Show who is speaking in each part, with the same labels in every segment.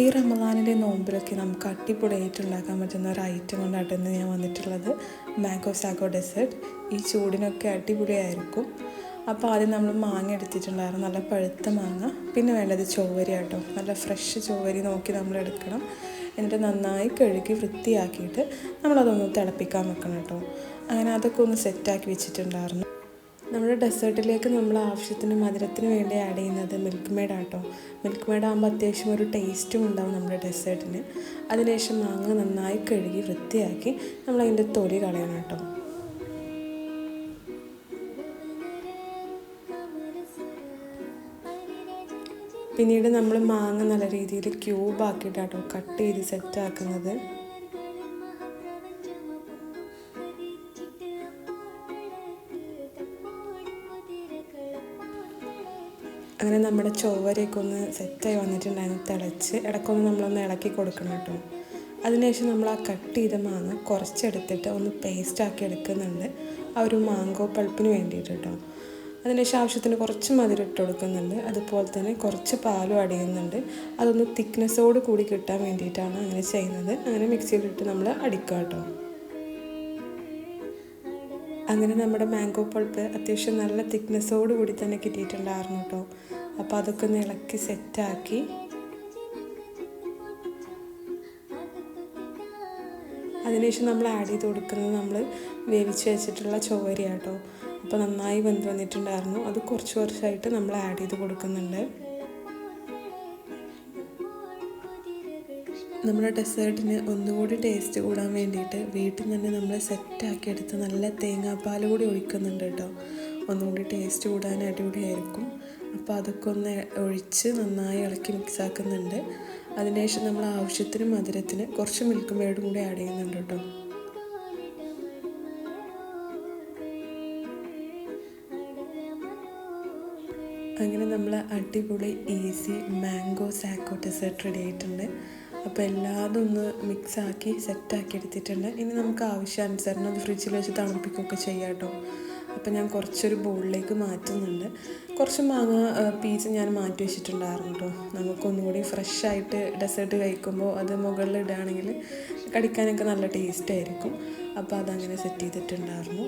Speaker 1: ഈ റമദാനിന്റെ നോമ്പിലൊക്കെ നമുക്ക് അടിപൊളിയായിട്ട് ഉണ്ടാക്കാൻ പറ്റുന്ന ഒരു ഐറ്റം കൊണ്ടാണ് ഇന്ന് ഞാൻ വന്നിട്ടുള്ളത്. മാംഗോ സാഗോ ഡെസേർട്ട് ഈ ചൂടിനൊക്കെ അടിപൊളിയായിരിക്കും. അപ്പോൾ ആദ്യം നമ്മൾ മാങ്ങ എടുത്തിട്ടുണ്ടായിരുന്നു. നല്ല പഴുത്ത മാങ്ങ. പിന്നെ വേണ്ടത് ചൊവ്വരി ആട്ടോ. നല്ല ഫ്രഷ് ചൊവ്വരി നോക്കി നമ്മൾ എടുക്കണം. എന്നിട്ട് നന്നായി കഴുകി വൃത്തിയാക്കിയിട്ട് നമ്മളതൊന്ന് തിളപ്പിക്കാൻ വെക്കണം കേട്ടോ. അങ്ങനെ അതൊക്കെ ഒന്ന് സെറ്റാക്കി വെച്ചിട്ടുണ്ടായിരുന്നു. നമ്മുടെ ഡെസേർട്ടിലേക്ക് നമ്മൾ ആവശ്യത്തിന് മധുരത്തിന് വേണ്ടി ആഡ് ചെയ്യുന്നത് മിൽക്ക് മെയ്ഡ് ആട്ടോ. മിൽക്ക് മെയ്ഡ് ആകുമ്പോൾ അത്യാവശ്യം ഒരു ടേസ്റ്റും ഉണ്ടാവും നമ്മുടെ ഡെസേർട്ടിന്. അതിനുശേഷം മാങ്ങ നന്നായി കഴുകി വൃത്തിയാക്കി നമ്മൾ അതിന്റെ തൊലി കളയണം കേട്ടോ. പിന്നീട് നമ്മൾ മാങ്ങ നല്ല രീതിയിൽ ക്യൂബ് ആക്കിയിട്ടാട്ടോ കട്ട് ചെയ്ത് സെറ്റ് അങ്ങനെ നമ്മുടെ ചൊവ്വരയൊക്കെ ഒന്ന് സെറ്റായി വന്നിട്ടുണ്ടായിരുന്നു തിളച്ച്. ഇടയ്ക്കൊന്ന് നമ്മളൊന്ന് ഇളക്കി കൊടുക്കണം കേട്ടോ. അതിനുശേഷം നമ്മൾ ആ കട്ട് ചെയ്ത മാങ്ങ കുറച്ചെടുത്തിട്ട് ഒന്ന് പേസ്റ്റ് ആക്കി എടുക്കുന്നുണ്ട്. ആ ഒരു മാങ്കോ പൾപ്പിന് വേണ്ടിയിട്ട് കേട്ടോ. അതിനുശേഷം ആവശ്യത്തിന് കുറച്ച് മധുരം ഇട്ട് കൊടുക്കുന്നുണ്ട്. അതുപോലെ തന്നെ കുറച്ച് പാലും അടിയുന്നുണ്ട് അതൊന്ന് തിക്നെസ്സോട് കൂടി കിട്ടാൻ വേണ്ടിയിട്ടാണ് അങ്ങനെ ചെയ്യുന്നത്. അങ്ങനെ മിക്സിയിലിട്ട് നമ്മൾ അടിക്കുക കേട്ടോ. അങ്ങനെ നമ്മുടെ മാംഗോ പൾപ്പ് അത്യാവശ്യം നല്ല തിക്നെസ്സോട് കൂടി തന്നെ കിട്ടിയിട്ടുണ്ടായിരുന്നു കേട്ടോ. അപ്പോൾ അതൊക്കെ ഒന്ന് ഇളക്കി സെറ്റാക്കി അതിനുശേഷം നമ്മൾ ആഡ് ചെയ്ത് കൊടുക്കുന്നത് നമ്മൾ വേവിച്ച് വെച്ചിട്ടുള്ള ചോര കേട്ടോ. അപ്പോൾ നന്നായി വെന്ത് വന്നിട്ടുണ്ടായിരുന്നു. അത് കുറച്ച് കുറച്ചായിട്ട് നമ്മൾ ആഡ് ചെയ്ത് കൊടുക്കുന്നുണ്ട്. നമ്മുടെ ഡെസേർട്ടിന് ഒന്നുകൂടി ടേസ്റ്റ് കൂടാൻ വേണ്ടിയിട്ട് വീട്ടിൽ തന്നെ നമ്മൾ സെറ്റാക്കി എടുത്ത് നല്ല തേങ്ങാപ്പാൽ കൂടി ഒഴിക്കുന്നുണ്ട് കേട്ടോ. ഒന്നുകൂടി ടേസ്റ്റ് കൂടാൻ അടിപൊളിയായിരിക്കും. അപ്പോൾ അതൊക്കെ ഒന്ന് ഒഴിച്ച് നന്നായി ഇളക്കി മിക്സ് ആക്കുന്നുണ്ട്. അതിനുശേഷം നമ്മൾ ആവശ്യത്തിന് മധുരത്തിന് കുറച്ച് മിൽക്ക് മേഡും കൂടി ആഡ് ചെയ്യുന്നുണ്ട് കേട്ടോ. അങ്ങനെ നമ്മൾ അടിപൊളി easy mango sago dessert ready ആയിട്ടുണ്ട്. അപ്പോൾ എല്ലാതും ഒന്ന് മിക്സാക്കി സെറ്റാക്കി എടുത്തിട്ടുണ്ട്. ഇനി നമുക്ക് ആവശ്യാനുസരണം അത് ഫ്രിഡ്ജിൽ വെച്ച് തണുപ്പിക്കുകയൊക്കെ ചെയ്യാം കേട്ടോ. അപ്പോൾ ഞാൻ കുറച്ചൊരു ബോളിലേക്ക് മാറ്റുന്നുണ്ട്. കുറച്ച് മാങ്ങ പീസ് ഞാൻ മാറ്റി വെച്ചിട്ടുണ്ടായിരുന്നു കേട്ടോ. നമുക്കൊന്നുകൂടി ഫ്രഷ് ആയിട്ട് ഡെസേർട്ട് കഴിക്കുമ്പോൾ അത് മുകളിൽ ഇടുകയാണെങ്കിൽ കടിക്കാനൊക്കെ നല്ല ടേസ്റ്റ് ആയിരിക്കും. അപ്പോൾ അതങ്ങനെ സെറ്റ് ചെയ്തിട്ടുണ്ടായിരുന്നു.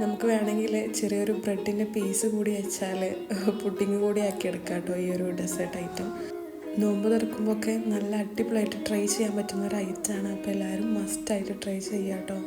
Speaker 1: നമുക്ക് വേണമെങ്കിൽ ചെറിയൊരു ബ്രെഡിന്റെ പീസ് കൂടി വെച്ചാൽ പുഡിങ് കൂടി ആക്കി എടുക്കാം കേട്ടോ ഈ ഒരു ഡെസേർട്ട് ഐറ്റം. നോമ്പ് തുറക്കുമ്പോൾ ഒക്കെ നല്ല അടിപൊളിയായിട്ട് ട്രൈ ചെയ്യാൻ പറ്റുന്ന ഒരു ഐറ്റമാണ്. അപ്പോൾ എല്ലാവരും മസ്റ്റായിട്ട് ട്രൈ ചെയ്യാം കേട്ടോ.